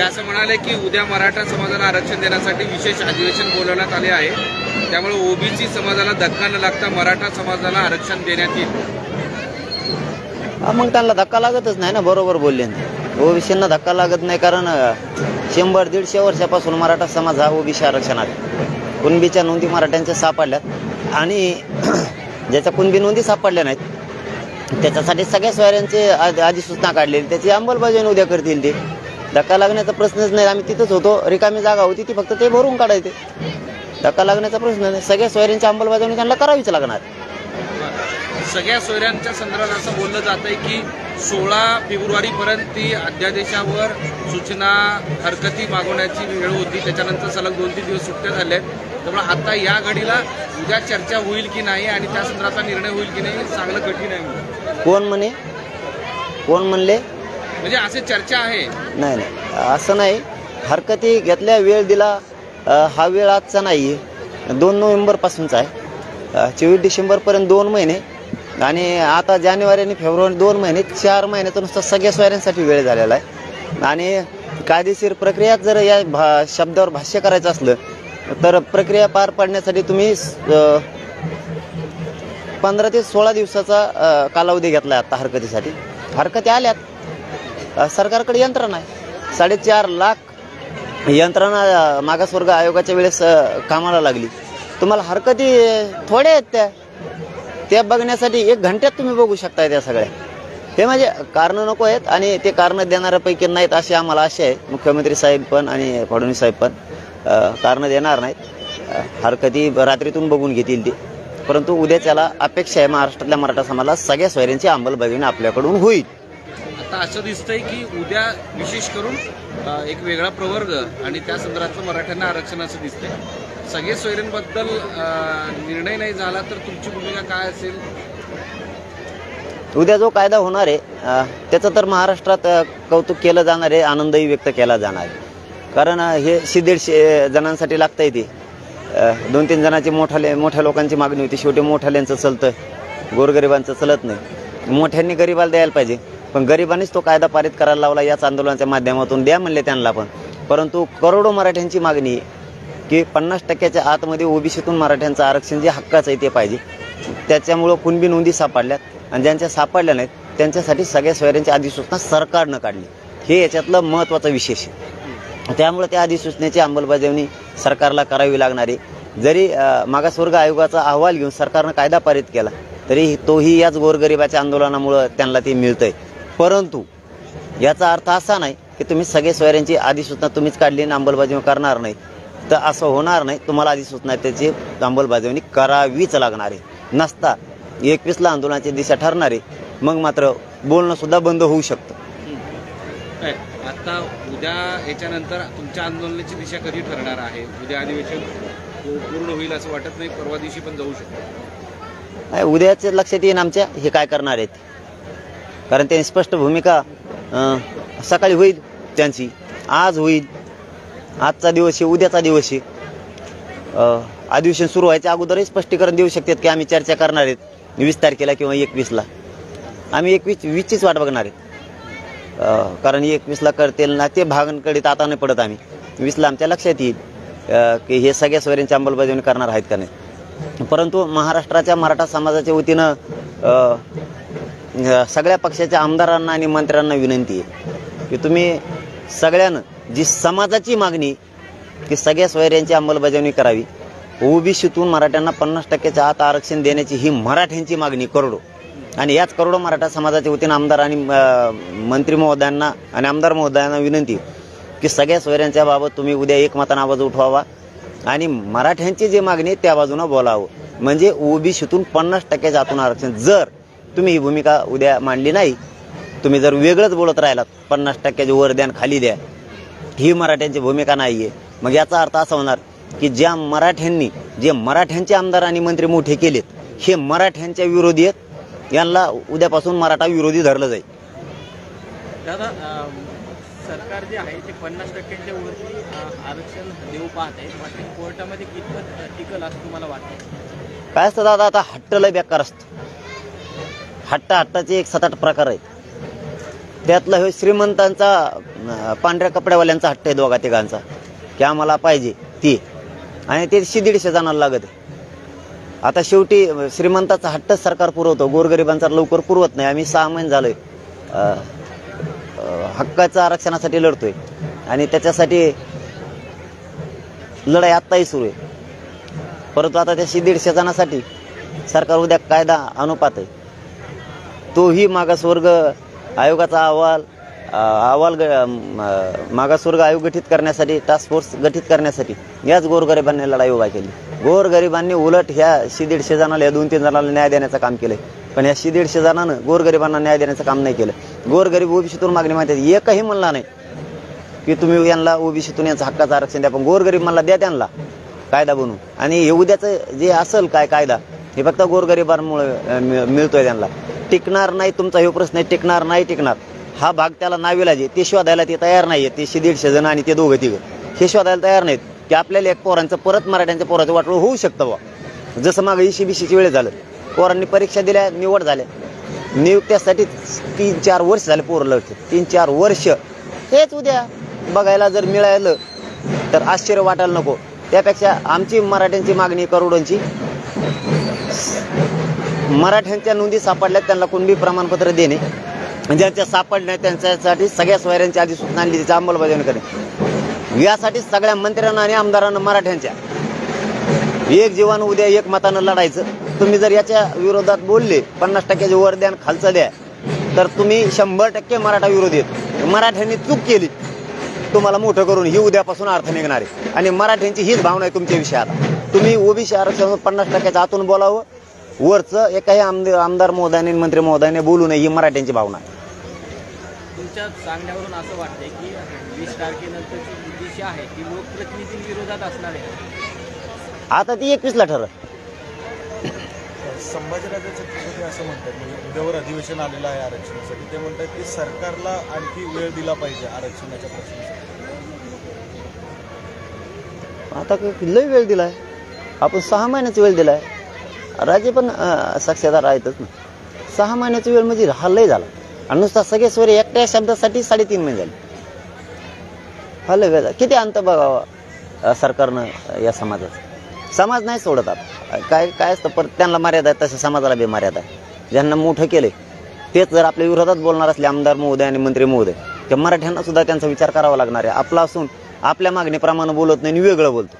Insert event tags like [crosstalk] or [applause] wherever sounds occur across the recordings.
ते असं म्हणाले की उद्या मराठा समाजाला आरक्षण देण्यासाठी विशेष अधिवेशन बोलवण्यात आले आहे. त्यामुळे ओबीसी समाजाला धक्का न लागता मराठा समाजाला आरक्षण देण्यात येईल. मग त्यांना धक्का लागतच नाही ना बरोबर बोलले ना. ओबीसींना धक्का लागत नाही कारण शंभर दीडशे वर्षापासून मराठा समाज हा ओबीसी आरक्षणात कुणबीच्या नोंदी मराठ्यांच्या सापडल्यात आणि [clears throat] ज्याच्या कुणबी नोंदी सापडल्या नाहीत त्याच्यासाठी सगळ्या सोयऱ्यांचे अधिसूचना आधी सूचना काढलेली त्याची अंमलबजावणी उद्या करतील ते. धक्का लागण्याचा प्रश्नच नाही. आम्ही तिथंच होतो. रिकामी जागा होती ती फक्त ते भरून काढायचे. धक्का लागण्याचा प्रश्न नाही. सगळ्या सोयऱ्यांची अंमलबजावणी त्यांना करावीच लागणार. सगळ्या सोयऱ्यांच्या संदर्भात असं बोललं जात आहे की सोळा फेब्रुवारीपर्यंत ती अध्यादेशावर सूचना हरकती मागवण्याची वेळ होती. त्याच्यानंतर सलग दोन तीन दिवस सुट्ट्या झाल्या आहेत त्यामुळे आता या घडीला उद्या चर्चा होईल की नाही आणि त्या संदर्भाचा निर्णय होईल की नाही चांगलं कठीण आहे. कोण म्हणे? कोण म्हणले? म्हणजे असे चर्चा आहे. नाही नाही. असं नाही. हरकती घेतल्या वेळ दिला अ, हा वेळ आजचा नाही. आहे दोन नोव्हेंबरपासूनचा आहे. चोवीस डिसेंबरपर्यंत दोन महिने आणि आता जानेवारी आणि फेब्रुवारी दोन महिने चार महिन्याचा नुसता सगळ्या सोयऱ्यांसाठी वेळ झालेला आहे. आणि कायदेशीर प्रक्रियात जर या भा शब्दावर भाष्य करायचं असलं तर प्रक्रिया पार पाडण्यासाठी तुम्ही पंधरा ते सोळा दिवसाचा अ, कालावधी घेतला आहे आता हरकतीसाठी. हरकती आल्यात. सरकारकडे यंत्रणा आहे साडेचार लाख यंत्रणा मागासवर्ग आयोगाच्या वेळेस कामाला लागली. तुम्हाला हरकती थोड्या आहेत त्या. त्या बघण्यासाठी एक घंट्यात तुम्ही बघू शकताय त्या सगळ्या. हे म्हणजे कारणं नको आहेत आणि ते कारणं देणाऱ्यापैकी नाहीत अशी आम्हाला आशा आहे. मुख्यमंत्री साहेब पण आणि फडणवीस साहेब पण कारणं देणार नाहीत. हरकती रात्रीतून बघून घेतील ते. परंतु उद्याच्याला अपेक्षा आहे महाराष्ट्रातल्या मराठा समाजाला सगळ्या सोयऱ्यांची अंमलबजावणी आपल्याकडून होईल. आता असं दिसतंय की उद्या विशेष करून एक वेगळा प्रवर्ग आणि त्या संदर्भातलं मराठ्यांना आरक्षण असं दिसतंय. सगळे सोयऱ्यांबद्दल निर्णय नाही झाला तर तुमची भूमिका काय असेल? उद्या जो कायदा होणार आहे त्याचं तर महाराष्ट्रात कौतुक केलं जाणार आहे आनंदही व्यक्त केला जाणार आहे. कारण हे शे जणांसाठी लागतं आहे ते दोन तीन जणांची मोठाले मोठ्या लोकांची मागणी होती. शेवटी मोठ्याल्यांचं चलतं. गोरगरिबांचं चलत नाही. मोठ्यांनी गरिबाला द्यायला पाहिजे. पण गरिबांनीच तो कायदा पारित करायला लावला याच आंदोलनाच्या माध्यमातून द्या म्हणले त्यांना पण. परंतु करोडो मराठ्यांची मागणी की पन्नास टक्क्याच्या आतमध्ये ओबीसीतून मराठ्यांचं आरक्षण जे हक्काचं आहे ते पाहिजे. त्याच्यामुळं कुणबी नोंदी सापडल्यात आणि ज्यांच्या सापडल्या नाहीत त्यांच्यासाठी सगळ्या सोयऱ्यांची अधिसूचना सरकारनं काढली. हे याच्यातलं महत्त्वाचं विशेष आहे. त्यामुळे त्या अधिसूचनेची अंमलबजावणी सरकारला करावी लागणार. आहे जरी मागासवर्ग आयोगाचा अहवाल घेऊन सरकारनं कायदा पारित केला तरी तोही याच गोरगरिबाच्या आंदोलनामुळं त्यांना ते मिळतंय. परंतु याचा अर्थ असा नाही की तुम्ही सगळे सोयऱ्यांची अधिसूचना तुम्हीच काढली आणि अंमलबजावणी करणार नाही. तर असं होणार नाही. तुम्हाला अधिसूचना त्याची अंमलबजावणी करावीच लागणार आहे. नसता एकवीसला आंदोलनाची दिशा ठरणार आहे. मग मात्र बोलणं सुद्धा बंद होऊ शकतं. आता उद्या याच्यानंतर तुमच्या आंदोलनाची दिशा कधी ठरणार आहे? उद्या अधिवेशन पूर्ण होईल असं वाटत नाही. परवा दिवशी पण जाऊ शकतो. उद्याच लक्षात येईन आमच्या. हे काय करणार आहेत? कारण त्यांनी स्पष्ट भूमिका सकाळी होईल त्यांची आज होईल आजचा दिवस आहे उद्याचा दिवस आहे. अधिवेशन सुरू व्हायच्या अगोदरही स्पष्टीकरण देऊ शकतात की आम्ही चर्चा करणार आहेत. वीस तारखेला किंवा एकवीसला. आम्ही एकवीस वीसचीच वाट बघणार आहेत. कारण एकवीसला करतील ना ते भागांकडे आता नाही पडत आम्ही. वीसला आमच्या लक्षात येईल की हे सगळ्या सोयऱ्यांची अंमलबजावणी करणार आहेत का नाही. परंतु महाराष्ट्राच्या मराठा समाजाच्या वतीनं सगळ्या पक्षाच्या आमदारांना आणि मंत्र्यांना विनंती आहे की तुम्ही सगळ्यानं जी समाजाची मागणी की सगळ्या सोयऱ्यांची अंमलबजावणी करावी. ओबीसीतून मराठ्यांना पन्नास टक्क्याच्या आत आरक्षण देण्याची ही मराठ्यांची मागणी करोडो. आणि याच करोडो मराठा समाजाच्या वतीनं आमदार आणि मंत्री महोदयांना आणि आमदार महोदयांना विनंती की सगळ्या सोयऱ्यांच्या बाबत तुम्ही उद्या एकमतानं आवाज उठवावा आणि मराठ्यांची जी मागणी आहे त्या बाजूनं बोलावं. म्हणजे ओबीसीतून पन्नास टक्क्याच्या आतून आरक्षण जर तुम्ही ही भूमिका उद्या मांडली नाही तुम्ही जर वेगळंच बोलत राहिलात पन्नास टक्क्याचे वर द्या खाली द्या. ही मराठ्यांची भूमिका नाही आहे मग याचा अर्थ असा होणार की ज्या मराठ्यांनी जे मराठ्यांचे आमदार आणि मंत्री मोठे केलेत हे मराठ्यांच्या विरोधी आहेत यांना उद्यापासून मराठा विरोधी धरलं जाईल. दादा सरकार जे आहे ते पन्नास टक्क्यांच्या वरती आरक्षण देऊ पाहत आहे. मात्र कोर्टामध्ये कितपत टिकल असं तुम्हाला वाटतं? काय असतं दादा आता हट्ट लय बेकार असतं. हट्टा हट्टाचे एक सात आठ प्रकार आहेत. त्यातला हे श्रीमंतांचा पांढऱ्या कपड्यावाल्यांचा हट्ट आहे दोघा तिघांचा. की आम्हाला पाहिजे ती. आणि ते शे दीडशे जणांना लागत आहे. आता शेवटी श्रीमंताचा हट्टच सरकार पुरवतो. गोरगरिबांचा लवकर पुरवत नाही. आम्ही सहा महिने झालोय. हक्काच्या आरक्षणासाठी लढतोय. आणि त्याच्यासाठी लढाई आत्ताही सुरू आहे. परंतु आता त्याशी दीडशे जणांसाठी सरकार उद्या कायदा अनुपात आहे. तोही मागासवर्ग आयोगाचा अहवाल अहवाल ग- मागासवर्ग आयोग गठीत करण्यासाठी टास्क फोर्स गठीत करण्यासाठी याच गोरगरिबांनी लढाई उभा केली. गोरगरिबांनी उलट ह्या शे दीडशे जणांना या दोन तीन जणांना न्याय देण्याचं काम केलं पण या शे दीडशे जणांनं गोरगरिबांना न्याय देण्याचं काम नाही केलं. गोरगरीब ओबीसीतून मागणी माहिती आहे. एकही म्हणला नाही की तुम्ही यांना ओबीसीतून यांचं हक्काचं आरक्षण द्या पण गोरगरीब म्हणला द्या त्यांना कायदा बनवून. आणि हे उद्याचं जे असेल काय कायदा हे फक्त गोरगरिबांमुळे मिळतोय त्यांना. टिकणार नाही तुमचा हे प्रश्न आहे टिकणार नाही टिकणार. हा भाग त्याला नावीला जे ते शोधायला ते तयार नाहीये ते शे दीडशे जण आणि ते दोघं तिघं. हे शोधायला तयार नाहीत की आपल्याला एक पोरांचं परत मराठ्यांच्या पोराचं वाटलं होऊ शकतं बा जसं मागं इशी बिशीची वेळ झालं पोरांनी परीक्षा दिल्या निवड झाल्या. नियुक्त्यासाठी तीन चार वर्ष झाले पोरं लढते तीन चार वर्ष. हेच उद्या बघायला जर मिळालं तर आश्चर्य वाटायला नको. त्यापेक्षा आमची मराठ्यांची मागणी करोडोंची. मराठ्यांच्या नोंदी सापडल्यात त्यांना कुणबी प्रमाणपत्र देणे. ज्यांच्या सापडल्या त्यांच्यासाठी सगळ्या सोयऱ्यांची सूचना आणली त्याची अंमलबजावणी करणे यासाठी सगळ्या मंत्र्यांना आणि आमदारांना मराठ्यांच्या. एक जीवानं उद्या एक मतानं लढायचं. तुम्ही जर याच्या विरोधात बोलले पन्नास टक्क्याचे वर द्या खालचं द्या तर तुम्ही शंभर टक्के मराठा विरोधी येत मराठ्यांनी चूक केली. तुम्हाला मोठं करून ही उद्यापासून अर्थ निघणार आहे. आणि मराठ्यांची हीच भावना आहे तुमच्या विषयात तुम्ही ओबीसी आरक्षण पन्नास टक्क्याच्या आतून बोलावं वरचं एकाही आमदार आमदार महोदयाने मंत्री महोदयाने बोलू नये ही मराठ्यांची भावना आहे. तुमच्या सांगण्यावरून असं वाटतंय की वीस तारखेनंतरची जी दिशा आहे ती लोकप्रतिनिधींविरोधात असणार आहे. आता ती एकवीसला ठरल. संभाजीराजे छत्रपती असं म्हणतात म्हणजे उद्यावर अधिवेशन आलेलं आहे आरक्षणासाठी. ते म्हणतात की सरकारला आणखी वेळ दिला पाहिजे आरक्षणाच्या प्रश्नासाठी. आता क- लय वेळ दिलाय. आपण सहा महिन्याचा वेळ दिलाय. राजे पण साक्षीदार आहेतच ना. सहा महिन्याचा वेळ म्हणजे हा लय झाला. आणि नुसता सगळे स्वर एकट्या शब्दासाठी साडेतीन महिने झाले. हा लय वेळ किती अंत बघावा सरकारनं या समाजाचं? समाज नाही सोडत आता. काय काय असतं परत त्यांना मर्यादा आहे तसं समाजाला बी मर्यादा आहे ज्यांना मोठं केले तेच जर आपल्या विरोधात बोलणार असले आमदार महोदय आणि मंत्री महोदय तर मराठ्यांना सुद्धा त्यांचा विचार करावा लागणार आहे. आपला असून आपल्या मागणीप्रमाणे बोलत नाही आणि वेगळं बोलतो.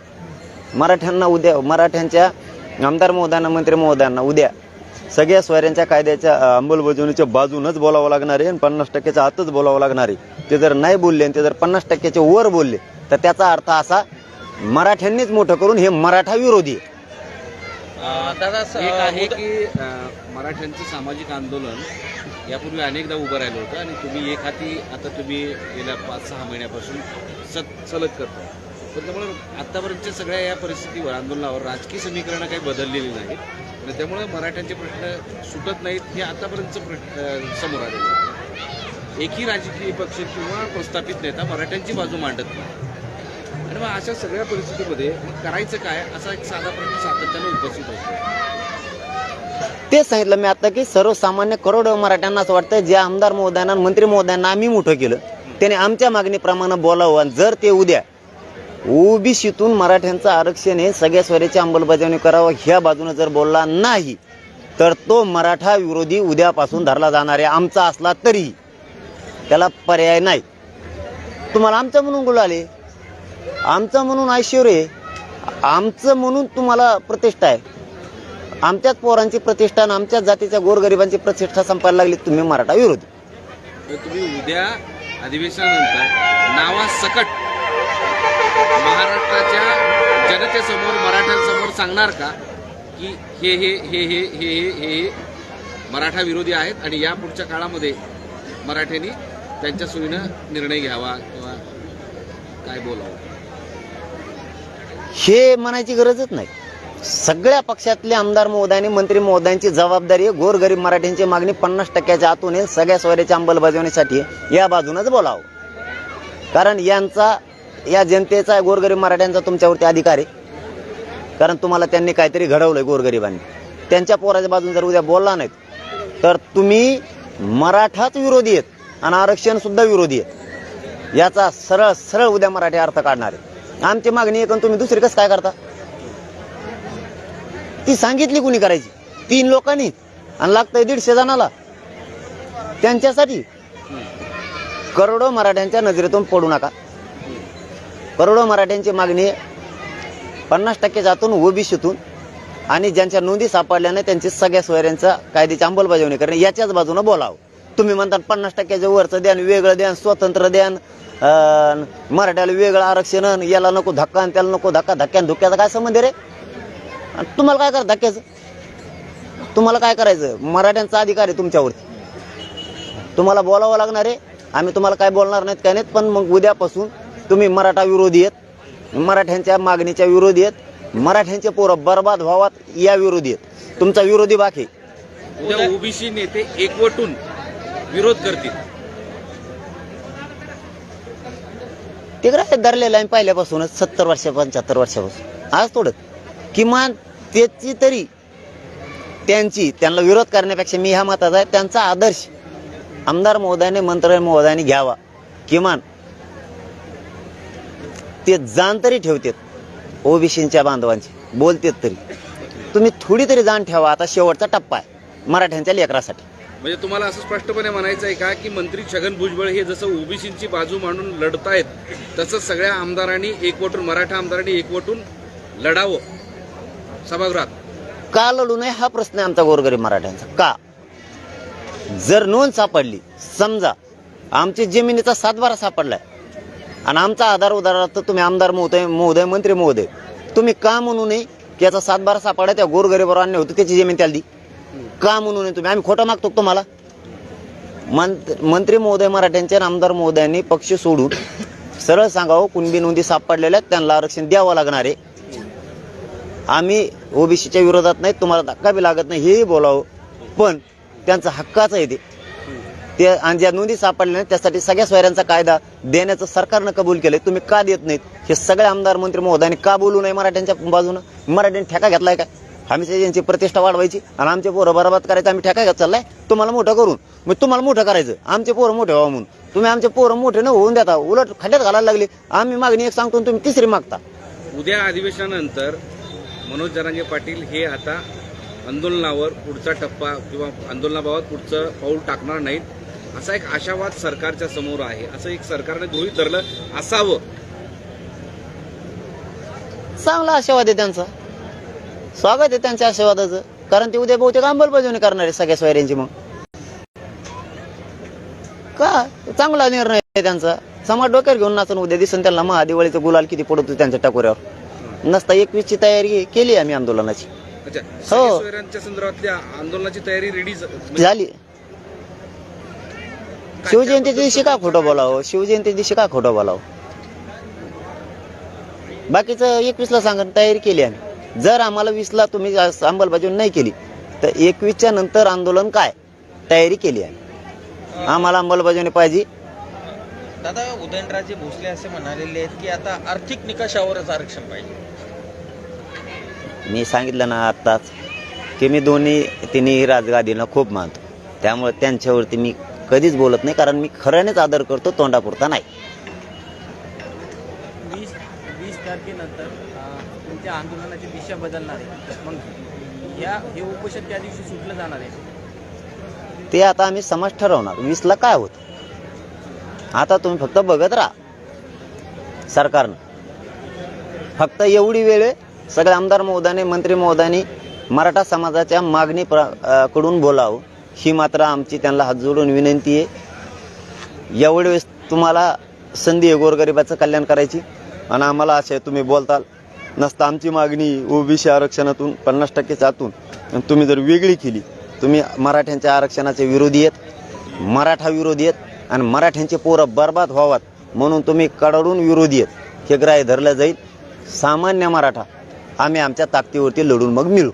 मराठ्यांना उद्या मराठ्यांच्या आमदार महोदयांना मंत्री महोदयांना उद्या सगळ्या स्वैऱ्यांच्या कायद्याच्या अंमलबजावणीच्या बाजूनच बोलावं लागणार आहे आणि पन्नास टक्क्याच्या आतच बोलावं लागणार आहे. ते जर नाही बोलले आणि ते जर पन्नास टक्क्याच्या वर बोलले तर त्याचा अर्थ असा मराठ्यांनीच मोठं करून हे मराठा विरोधी आहे. दादा एक आहे की मराठ्यांचं सामाजिक आंदोलन यापूर्वी अनेकदा उभं राहिलं होतं आणि तुम्ही एक हाती आता तुम्ही गेल्या पाच सहा महिन्यापासून सत सलग करता पण त्यामुळे आतापर्यंतच्या सगळ्या या परिस्थितीवर आंदोलनावर राजकीय समीकरणं काही बदललेली नाहीत. आणि त्यामुळे मराठ्यांचे प्रश्न सुटत नाहीत हे आतापर्यंतचं प्रश्न समोर आलेलं. एकही राजकीय पक्ष किंवा प्रस्थापित नेता मराठ्यांची बाजू मांडत नाही. आणि मग अशा सगळ्या परिस्थितीमध्ये करायचं काय असा एक साधा प्रश्न सातत्यानं उपस्थित होतो. तेच सांगितलं मी आता की सर्वसामान्य करोड मराठ्यांना असं वाटतं जे आमदार महोदयांना मंत्री महोदयांना आम्ही मोठं केलं त्याने आमच्या मागणीप्रमाणे बोलावं. आणि जर ते उद्या ओबीसीतून मराठ्यांचं आरक्षण हे सगळ्या स्वराची अंमलबजावणी करावं ह्या बाजूने जर बोलला नाही तर तो मराठा विरोधी उद्यापासून धरला जाणार आहे. आमचा असला तरीही. त्याला पर्याय नाही. तुम्हाला आमचं म्हणून गुलाले आमचं म्हणून ऐश्वर्य आहे. आमचं म्हणून तुम्हाला प्रतिष्ठा आहे. आमच्याच पोरांची प्रतिष्ठा आणि आमच्याच जातीच्या गोरगरिबांची प्रतिष्ठा संपायला लागली तुम्ही मराठा विरोधी. तुम्ही उद्या अधिवेशनानंतर नावासकट महाराष्ट्राच्या जनतेसमोर मराठ्यांसमोर सांगणार का की हे हे हे हे हे हे हे मराठा विरोधी आहेत आणि या पुढच्या काळामध्ये मराठ्यांनी त्यांच्या सोयीनं निर्णय घ्यावा किंवा काय बोलावं? हे म्हणायची गरजच नाही. सगळ्या पक्षातले आमदार महोदयाने मंत्री महोदयांची जबाबदारी आहे. गोरगरीब मराठ्यांची मागणी पन्नास टक्क्याच्या आतून सगळ्या स्वराच्या अंमलबजावणीसाठी या बाजूनच बोलावं. कारण यांचा या जनतेचा गोरगरीब मराठ्यांचा तुमच्यावरती अधिकार आहे. कारण तुम्हाला त्यांनी काहीतरी घडवलंय गोरगरिबांनी. त्यांच्या पोराच्या बाजून जर उद्या बोलला नाहीत तर तुम्ही मराठाच विरोधी आहेत आणि आरक्षण सुद्धा विरोधी आहेत. याचा सरळ सरळ उद्या मराठी अर्थ काढणार आहे आमची मागणी ऐकून तुम्ही दुसरी कसं काय करता? ती सांगितली कुणी करायची? तीन लोकांनी. आणि लागतंय दीडशे जणाला. त्यांच्यासाठी करोडो मराठ्यांच्या नजरेतून पडू नका. करोडो मराठ्यांची मागणी पन्नास टक्के आतून ओबीसीतून आणि ज्यांच्या नोंदी सापडल्याने त्यांची सगळ्या सोयऱ्यांचा कायद्याची अंमलबजावणी करणे. याच्याच बाजूनं बोलावं. तुम्ही म्हणता पन्नास टक्क्याच्या वरचं द्यान वेगळं द्यान स्वतंत्र द्यान मराठ्याला वेगळं आरक्षण याला नको धक्का आणि त्याला नको धक्का धक्क्यान धुक्याचा काय संबंध रे? आणि तुम्हाला काय करा धक्क्याचं? तुम्हाला काय करायचं? मराठ्यांचा अधिकार आहे तुमच्यावरती. तुम्हाला बोलावं लागणार आहे. आम्ही तुम्हाला काय बोलणार नाहीत काय नाहीत पण मग उद्यापासून तुम्ही मराठा विरोधी आहेत. मराठ्यांच्या मागणीच्या विरोधी आहेत. मराठ्यांचे पोरं बर्बाद व्हावात या विरोधी आहेत. तुमचा विरोधी बाकी उद्या ओबीसी नेते एकवटून विरोध करतील. ते काय धरलेलं आहे पहिल्यापासूनच सत्तर वर्ष पंच्याहत्तर वर्षापासून. आज थोडं. किमान त्याची तरी त्यांची त्यांना विरोध करण्यापेक्षा मी ह्या मताचा आहे त्यांचा आदर्श आमदार महोदयाने मंत्री महोदयाने घ्यावा. किमान ते जाण तरी ठेवतात. ओबीसींच्या बांधवांची बोलतेत तरी. तुम्ही थोडी तरी जाण ठेवा आता शेवटचा टप्पा आहे मराठ्यांच्या लेकरासाठी. म्हणजे तुम्हाला असं स्पष्टपणे म्हणायचं आहे का की मंत्री छगन भुजबळ हे जसं ओबीसींची बाजू मांडून लढतायत तसं सगळ्या आमदारांनी एकवटून मराठा आमदारांनी एकवटून लढावं. सभागृहात. का लढू नये? हा प्रश्न आहे आमचा गोरगरीब मराठ्यांचा. का? जर नोंद सापडली समजा आमची जमिनीचा सातबारा सापडलाय आणि आमचा आधार उदाहरणार्थ तुम्ही आमदार महोदय महोदय मंत्री महोदय. तुम्ही का म्हणू नये की याचा सातबारा सापाडा त्या गोरगरीबावर आणणे होतं त्याची जमीन त्याला दी. का म्हणू नये तुम्ही? आम्ही खोटं मागतो तुम्हाला? मंत- मंत्री महोदय मराठ्यांच्या आणि आमदार महोदयांनी पक्ष सोडून सरळ सांगावं कुणबी नोंदी सापडलेल्या आहेत, त्यांना आरक्षण द्यावं लागणार आहे. आम्ही ओबीसीच्या विरोधात नाही तुम्हाला धक्का बी लागत नाही हेही बोलावं. पण त्यांचा हक्काचं आहे ते. ते आणि ज्या नोंदी सापडल्या त्यासाठी सगळ्या सोयऱ्यांचा कायदा देण्याचं सरकारनं कबूल केलंय. तुम्ही का देत नाहीत? हे सगळे आमदार मंत्री महोदयांनी का बोलू नये मराठ्यांच्या बाजूनं? मराठ्यांनी ठेका घेतलाय का? आम्ही यांची प्रतिष्ठा वाढवायची आणि आमचे पोरं बरबाद करायचं आम्ही ठेका घेत चाललाय? तुम्हाला मोठं करून. मग तुम्हाला मोठं करायचं. आमचे पोरं मोठे व्हावं म्हणून. तुम्ही आमचे पोरं मोठे न होऊन देता उलट खड्ड्यात घालायला लागले. आम्ही मागणी एक सांगतो तुम्ही तिसरी मागता. उद्या अधिवेशनानंतर मनोज जरांगे पाटील हे आता आंदोलनावर पुढचा टप्पा किंवा आंदोलनाबाबत पुढचं पाऊल टाकणार नाहीत. असा एक आशावाद सरकारच्या समोर आहे. असं एक सरकारने गृहीत धरलं असावं. चांगला आशीर्वाद आहे त्यांचा. स्वागत आहे त्यांच्या आशीर्वादाचं कारण ते उद्या बहुतेक अंमलबजावणी करणार आहे सगळ्या सोयऱ्यांची मग. का? चांगला निर्णय आहे त्यांचा. समाज डोक्यावर घेऊन नाचून उद्या दिसन त्यांना महादिवाळीचं गुलाल किती पडतो त्यांच्या टाकोऱ्यावर. नसता एकवीसची तयारी केली आम्ही आंदोलनाची. हो. संदर्भातल्या आंदोलनाची तयारी रेडी झाली. शिवजयंतीच्या दिवशी का खोटं बोलावं? शिवजयंती दिवशी का खोटं बोलावं? बाकीचं एकवीसला सांगा तयारी केली आम्ही. जर आम्हाला वीसला तुम्ही अंमलबजावणी नाही केली तर एकवीसच्या नंतर आंदोलन काय? तयारी केली आम्ही. आम्हाला अंमलबजावणी पाहिजे. दादा उदयनराजे भोसले असे म्हणालेले आहेत की आता आर्थिक निकषावरच आरक्षण पाहिजे. मी सांगितलं ना आत्ताच की मी दोन्ही तिन्ही राजगादीनं खूप मानतो. त्यामुळे त्यांच्यावरती मी कधीच बोलत नाही कारण मी खऱ्यानेच आदर करतो तोंडापुरता नाही. वीस वीस तारखेनंतर अं, तुमच्या आंदोलनाची दिशा बदलणार आहे. मग या हे उपोषण त्या दिवशी सुटलं जाणार आहे. ते आता आम्ही समाज ठरवणार. वीसला काय होत? आता तुम्ही फक्त बघत राहा. सरकारनं. फक्त एवढी वेळ आहे, सगळे आमदार महोदयाने मंत्री महोदयाने मराठा समाजाच्या मागणी कडून बोलावं. ही मात्र आमची त्यांना हात जोडून विनंती आहे. एवढे वेळेस तुम्हाला संधी आहे गोरगरिबाचं कल्याण करायची. आणि आम्हाला असे तुम्ही बोलताल. नसता आमची मागणी ओबीसी आरक्षणातून पन्नास टक्केच्या आतून. आणि तुम्ही जर वेगळी केली तुम्ही मराठ्यांच्या आरक्षणाचे विरोधी आहेत मराठा विरोधी आहेत आणि मराठ्यांचे पोरं बर्बाद व्हावात म्हणून तुम्ही कडाडून विरोधी आहेत. हे ग्राह्य धरलं जाईल. सामान्य मराठा आम्ही आमच्या ताकदीवरती लढून मग मिळू.